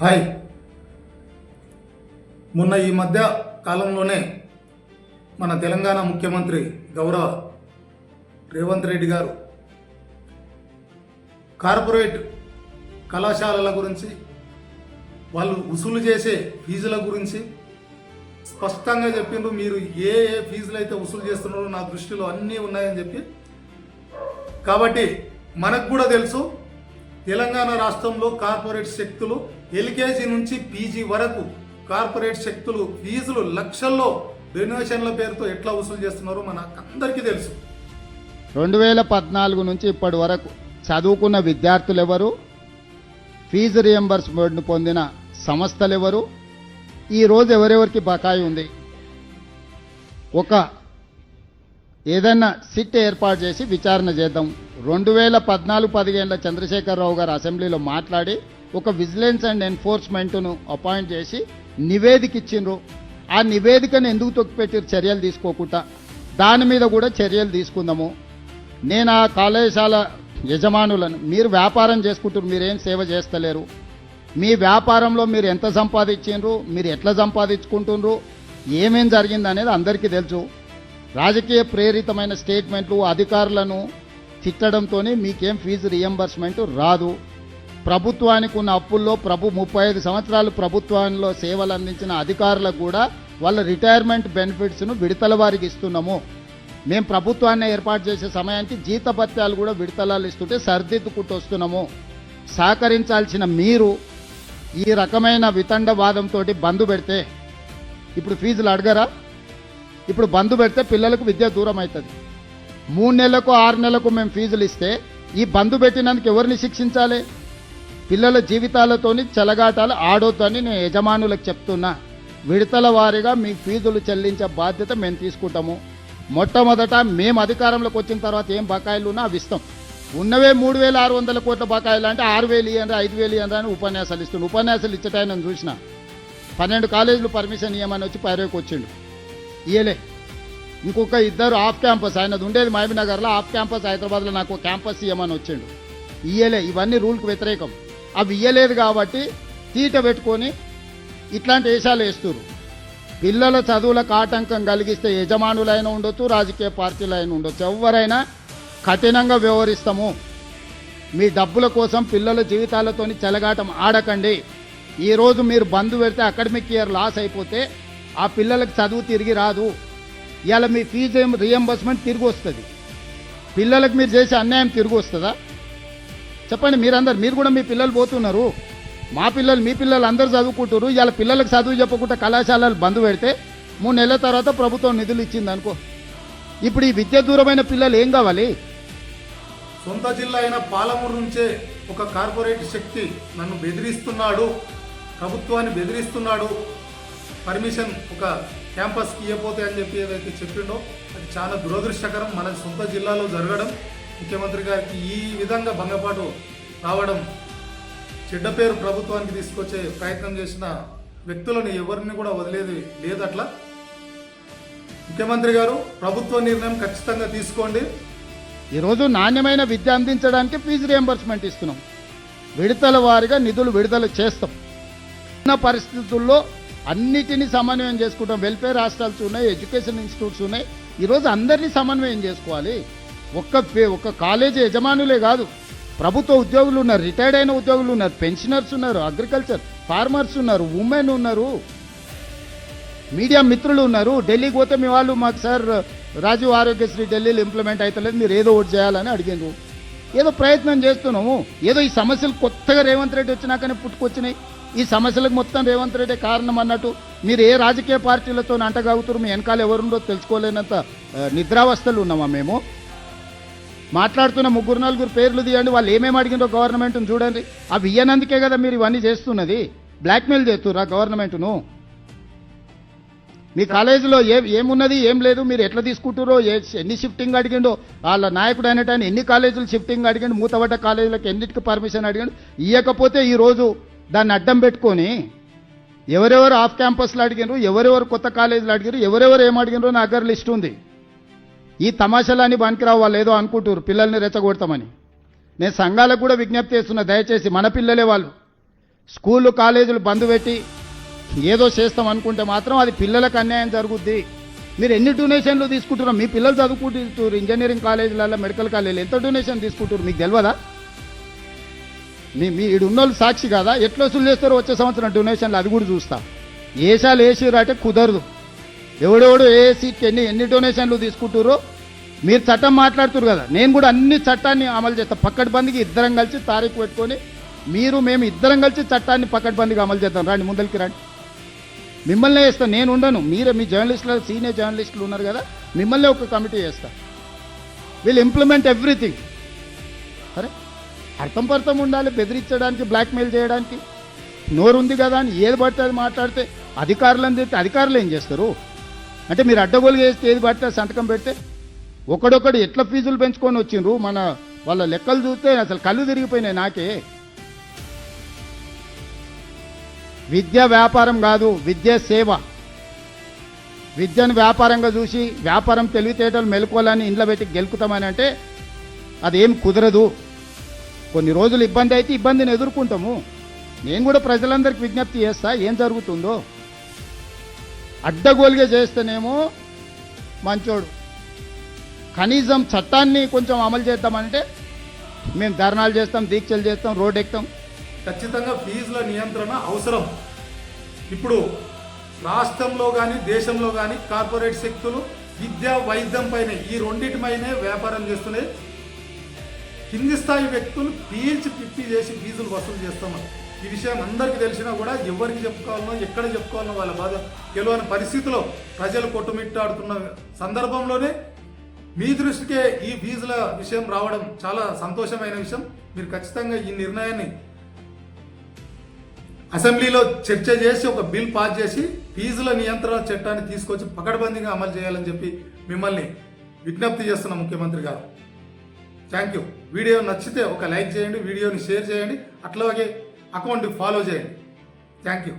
Hi. మొన్న ఈ మధ్య కాలంలోనే మన తెలంగాణ ముఖ్యమంత్రి గౌరవ రేవంత్ రెడ్డి గారు కార్పొరేట్ కళాశాలల గురించి వాళ్ళు వసూలు చేసే ఫీజుల గురించి స్పష్టంగా చెప్పిండ్రు. మీరు ఏ ఏ ఫీజులు అయితే వసూలు చేస్తున్నారో నా దృష్టిలో అన్నీ ఉన్నాయని చెప్పి. కాబట్టి మనకు కూడా తెలుసు తెలంగాణ రాష్ట్రంలో కార్పొరేట్ శక్తులు ఎల్కేజీ నుంచి పీజీ వరకు కార్పొరేట్ శక్తులు ఫీజులు లక్షల్లో డొనేషన్ల పేరుతో ఎట్లా వసూలు చేస్తున్నారో మనకు అందరికీ తెలుసు. రెండు వేల పద్నాలుగు నుంచి ఇప్పటి వరకు చదువుకున్న విద్యార్థులు ఎవరు ఫీజు రియంబర్స్మెంట్ పొందిన సంస్థలు ఎవరు ఈరోజు ఎవరెవరికి బకాయి ఉంది? ఒక ఏదైనా సిట్ ఏర్పాటు చేసి విచారణ చేద్దాం. రెండు వేల పద్నాలుగు పదిహేనుల చంద్రశేఖరరావు గారు అసెంబ్లీలో మాట్లాడి ఒక విజిలెన్స్ అండ్ ఎన్ఫోర్స్మెంట్ను అపాయింట్ చేసి నివేదిక ఇచ్చిండ్రు ఆ నివేదికను ఎందుకు తొక్కిపెట్టారు చర్యలు తీసుకోకుండా. దాని మీద కూడా చర్యలు తీసుకుందాము. నేను ఆ కళాశాల యజమానులను మీరు వ్యాపారం చేసుకుంటారు మీరేం సేవ చేస్తలేరు. మీ వ్యాపారంలో మీరు ఎంత సంపాదించిండ్రు? మీరు ఎట్లా సంపాదించుకుంటుండ్రు ఏమేం జరిగింది అనేది అందరికీ తెలుసు. రాజకీయ ప్రేరితమైన స్టేట్మెంట్లు అధికారులను తిట్టడంతో మీకేం ఫీజు రియంబర్స్మెంట్ రాదు. ప్రభుత్వానికి ఉన్న అప్పుల్లో ప్రభు ముప్పై ఐదు సంవత్సరాలు ప్రభుత్వంలో సేవలు అందించిన అధికారులకు కూడా వాళ్ళ రిటైర్మెంట్ బెనిఫిట్స్ను విడతల వారికి ఇస్తున్నాము. మేము ప్రభుత్వాన్ని ఏర్పాటు చేసే సమయానికి జీతభత్యాలు కూడా విడతలాలు ఇస్తుంటే సర్దిద్దుకుంటూ వస్తున్నాము. సహకరించాల్సిన మీరు ఈ రకమైన వితండవాదంతో బంధు పెడితే ఇప్పుడు ఫీజులు అడగరా? ఇప్పుడు బంధు పెడితే పిల్లలకు విద్య దూరం అవుతుంది మూడు నెలలకు ఆరు నెలలకు మేము ఫీజులు ఇస్తే ఈ బంధు పెట్టినందుకు ఎవరిని శిక్షించాలి? పిల్లల జీవితాలతోని చెలగాటాలు ఆడొద్దని నేను యజమానులకు చెప్తున్నా. విడతల వారీగా మీ ఫీజులు చెల్లించే బాధ్యత మేము తీసుకుంటాము. మొట్టమొదట మేము అధికారంలోకి వచ్చిన తర్వాత ఏం బకాయిలు ఉన్నా అవి ఇస్తాం. ఉన్నవే మూడు వేల ఆరు వందల కోట్ల బకాయిలు అంటే ఆరు వేలు ఇయ్యండి ఐదు వేలు ఇయ్యండి అని ఉపన్యాసాలు ఇస్తుంది ఉపన్యాసాలు ఇచ్చటాయని చూసిన. పన్నెండు కాలేజీలు పర్మిషన్ ఇవ్వమని వచ్చి పైరేకి వచ్చిండు. ఇయలే ఇంకొక ఇద్దరు ఆఫ్ క్యాంపస్ ఆయనది ఉండేది మహబీనగర్లో ఆఫ్ క్యాంపస్ హైదరాబాద్లో నాకు క్యాంపస్ ఇవ్వమని వచ్చిండు. ఇయ్యలే ఇవన్నీ రూల్కి వ్యతిరేకం. అవి ఇయ్యలేదు కాబట్టి తీట పెట్టుకొని ఇట్లాంటి వేషాలు వేస్తున్నారు పిల్లల చదువులకు ఆటంకం కలిగిస్తే యజమానులైనా ఉండొచ్చు రాజకీయ పార్టీలైనా ఉండొచ్చు. ఎవరైనా కఠినంగా వ్యవహరిస్తాము. మీ డబ్బుల కోసం పిల్లల జీవితాలతోని చెలగాటం ఆడకండి. ఈరోజు మీరు బంధు పెడితే అకాడమిక్ ఇయర్ లాస్ అయిపోతే ఆ పిల్లలకు చదువు తిరిగి రాదు. ఇవాళ మీ ఫీజు రియంబర్స్మెంట్ తిరిగి వస్తుంది. పిల్లలకు మీరు చేసే అన్యాయం తిరిగి వస్తుందా? చెప్పండి మీరందరు మీరు కూడా మీ పిల్లలు పోతున్నారు. మా పిల్లలు మీ పిల్లలు అందరూ చదువుకుంటారు ఇవాళ పిల్లలకు చదువు చెప్పకుండా కళాశాలలు బంద్ పెడితే మూడు నెలల తర్వాత ప్రభుత్వం నిధులు ఇచ్చింది అనుకో. ఇప్పుడు ఈ విద్య దూరమైన పిల్లలు ఏం కావాలి? సొంత జిల్లా అయిన పాలమూరు నుంచే ఒక కార్పొరేట్ శక్తి నన్ను బెదిరిస్తున్నాడు. ప్రభుత్వాన్ని బెదిరిస్తున్నాడు. పర్మిషన్ ఒక క్యాంపస్కి ఇవ్వపోతే అని చెప్పి ఏదైతే చెప్పిండో అది చాలా దురదృష్టకరం. మన సొంత జిల్లాలో జరగడం ముఖ్యమంత్రి గారికి ఈ విధంగా భంగపాటు రావడం చెడ్డ పేరు ప్రభుత్వానికి తీసుకొచ్చే ప్రయత్నం చేసిన వ్యక్తులను ఎవరిని కూడా వదిలేది లేదు అట్లా ముఖ్యమంత్రి గారు ప్రభుత్వ నిర్ణయం ఖచ్చితంగా తీసుకోండి. ఈరోజు నాణ్యమైన విద్య అందించడానికి ఫీజు రియంబర్స్మెంట్ ఇస్తున్నాం. విడతల వారీగా నిధులు విడుదల చేస్తాం. ఉన్న పరిస్థితుల్లో అన్నిటినీ సమన్వయం చేసుకుంటాం. వెల్ఫేర్ హాస్టల్స్ ఉన్నాయి ఎడ్యుకేషన్ ఇన్స్టిట్యూట్స్ ఉన్నాయి. ఈరోజు అందరినీ సమన్వయం చేసుకోవాలి. ఒక్క పే- ఒక్క కాలేజీ యజమానులే కాదు. ప్రభుత్వ ఉద్యోగులు ఉన్నారు రిటైర్డ్ అయిన ఉద్యోగులు ఉన్నారు పెన్షనర్స్ ఉన్నారు అగ్రికల్చర్ ఫార్మర్స్ ఉన్నారు ఉమెన్ ఉన్నారు. మీడియా మిత్రులు ఉన్నారు. ఢిల్లీకి పోతే మీ వాళ్ళు మాకు సార్ రాజీవ్ ఆరోగ్యశ్రీ ఢిల్లీలో ఇంప్లిమెంట్ అవుతలేదు మీరు ఏదో ఒకటి చేయాలని అడిగింది ఏదో ప్రయత్నం చేస్తున్నాము. ఏదో ఈ సమస్యలు కొత్తగా రేవంత్ రెడ్డి వచ్చినాకనే పుట్టుకొచ్చినాయి. ఈ సమస్యలకు మొత్తం రేవంత్ రెడ్డి కారణం అన్నట్టు మీరు ఏ రాజకీయ పార్టీలతో అంటగాగుతారు మీ వెనకాల ఎవరుండో తెలుసుకోలేనంత నిద్రావస్థలు ఉన్నామా మేము? మాట్లాడుతున్న ముగ్గురు నలుగురు పేర్లు తీయండి వాళ్ళు ఏమేమి అడిగిందో గవర్నమెంట్ను చూడండి. అవి ఇయ్యనందుకే కదా మీరు ఇవన్నీ చేస్తున్నది. బ్లాక్మెయిల్ చేస్తుర్రా గవర్నమెంట్ను? మీ కాలేజీలో ఏ ఏమున్నది ఏం లేదు మీరు ఎట్లా తీసుకుంటారో ఏ ఎన్ని షిఫ్టింగ్ అడిగిండో వాళ్ళ నాయకుడు అనేట ఎన్ని కాలేజీలు షిఫ్టింగ్ అడిగిండు మూతబడ్డ కాలేజీలకు ఎన్నిటికి పర్మిషన్ అడిగిండు. ఇవ్వకపోతే ఈరోజు దాన్ని అడ్డం పెట్టుకొని ఎవరెవరు ఆఫ్ క్యాంపస్లో అడిగినారు ఎవరెవరు కొత్త కాలేజీలు అడిగారు ఎవరెవరు ఏం అడిగినారో నా దగ్గర లిస్ట్ ఉంది. ఈ తమాషాలని పనికిరావు వాళ్ళు ఏదో అనుకుంటారు పిల్లల్ని రెచ్చగొడతామని. నేను సంఘాలకు కూడా విజ్ఞప్తి చేస్తున్నా దయచేసి మన పిల్లలే వాళ్ళు. స్కూళ్ళు కాలేజీలు బంద్ పెట్టి ఏదో చేస్తాం అనుకుంటే మాత్రం అది పిల్లలకు అన్యాయం జరుగుద్ది. మీరు ఎన్ని డొనేషన్లు తీసుకుంటున్నారు? మీ పిల్లలు చదువుకుంటున్నారు ఇంజనీరింగ్ కాలేజీలలో మెడికల్ కాలేజీలు. ఎంత డొనేషన్ తీసుకుంటారు మీకు తెలియదా? మీ మీ ఈడు ఉన్నోళ్ళు సాక్షి కదా? ఎట్లా వసూలు చేస్తారో వచ్చే సంవత్సరం డొనేషన్లు అది కూడా చూస్తా. ఏసాలు వేసిర్రు అంటే కుదరదు. ఎవడెవడు ఏ సీట్కి ఎన్ని ఎన్ని డొనేషన్లు తీసుకుంటారో మీరు చట్టం మాట్లాడుతున్నారు కదా. నేను కూడా అన్ని చట్టాన్ని అమలు చేస్తాను బందికి ఇద్దరం కలిసి తారీఖు పెట్టుకొని మీరు మేము ఇద్దరం కలిసి చట్టాన్ని పక్కడ్బందీగా అమలు చేద్దాం. రండి ముందరికి రండి. మిమ్మల్నే వేస్తాను నేను ఉండను. మీరే మీ జర్నలిస్టులు సీనియర్ జర్నలిస్టులు ఉన్నారు కదా మిమ్మల్నే ఒక కమిటీ చేస్తా. విల్ ఇంప్లిమెంట్ ఎవ్రీథింగ్ సరే? అర్థం పర్థం ఉండాలి బెదిరించడానికి బ్లాక్మెయిల్ చేయడానికి. నోరు ఉంది కదా అని ఏది పడితే అది మాట్లాడితే అధికారులను తిడితే అధికారులు ఏం చేస్తారు? అంటే మీరు అడ్డగోలు చేస్తే ఏది పడితే సంతకం పెడితే ఒకడొకడు ఎట్లా ఫీజులు పెంచుకొని వచ్చిండ్రు? మన వాళ్ళ లెక్కలు చూస్తే అసలు కళ్ళు తిరిగిపోయినాయి నాకే. విద్య వ్యాపారం కాదు విద్య సేవ. విద్యను వ్యాపారంగా చూసి వ్యాపారం తెలివితేటలు మెలుకోవాలని ఇంట్లో పెట్టి గెలుకుతామని అంటే అదేం కుదరదు. కొన్ని రోజులు ఇబ్బంది అయితే ఇబ్బందిని ఎదుర్కొంటాము. నేను కూడా ప్రజలందరికీ విజ్ఞప్తి చేస్తా ఏం జరుగుతుందో. అడ్డగోలుగా చేస్తేనేమో మంచోడు. కనీసం చట్టాన్ని కొంచెం అమలు చేద్దామంటే మేము ధర్నాలు చేస్తాం దీక్షలు చేస్తాం రోడ్ ఎక్కుతాం. ఖచ్చితంగా ఫీజుల నియంత్రణ అవసరం. ఇప్పుడు రాష్ట్రంలో కానీ దేశంలో కానీ కార్పొరేట్ శక్తులు విద్య వైద్యం పైన ఈ రెండింటిపైనే వ్యాపారం చేస్తున్నాయి. కింది స్థాయి వ్యక్తులు పీల్చి పిప్పి చేసి ఫీజులు వసూలు చేస్తున్నారు ఈ విషయం అందరికీ తెలిసినా కూడా ఎవరికి చెప్పుకోవాలనో ఎక్కడ చెప్పుకోవాలనో వాళ్ళ బాధ తెలియని పరిస్థితిలో ప్రజలు కొట్టుమిట్టాడుతున్న సందర్భంలోనే మీ దృష్టికే ఈ ఫీజుల విషయం రావడం చాలా సంతోషమైన విషయం. మీరు ఖచ్చితంగా ఈ నిర్ణయాన్ని అసెంబ్లీలో చర్చ చేసి ఒక బిల్ పాస్ చేసి ఫీజుల నియంత్రణ చట్టాన్ని తీసుకొచ్చి పకడ్బందీగా అమలు చేయాలని చెప్పి మిమ్మల్ని విజ్ఞప్తి చేస్తున్న ముఖ్యమంత్రి గారు. థ్యాంక్ యూ వీడియో నచ్చితే ఒక లైక్ చేయండి వీడియోని షేర్ చేయండి అట్లాగే అకౌంట్ ఫాలో చేయండి. Thank you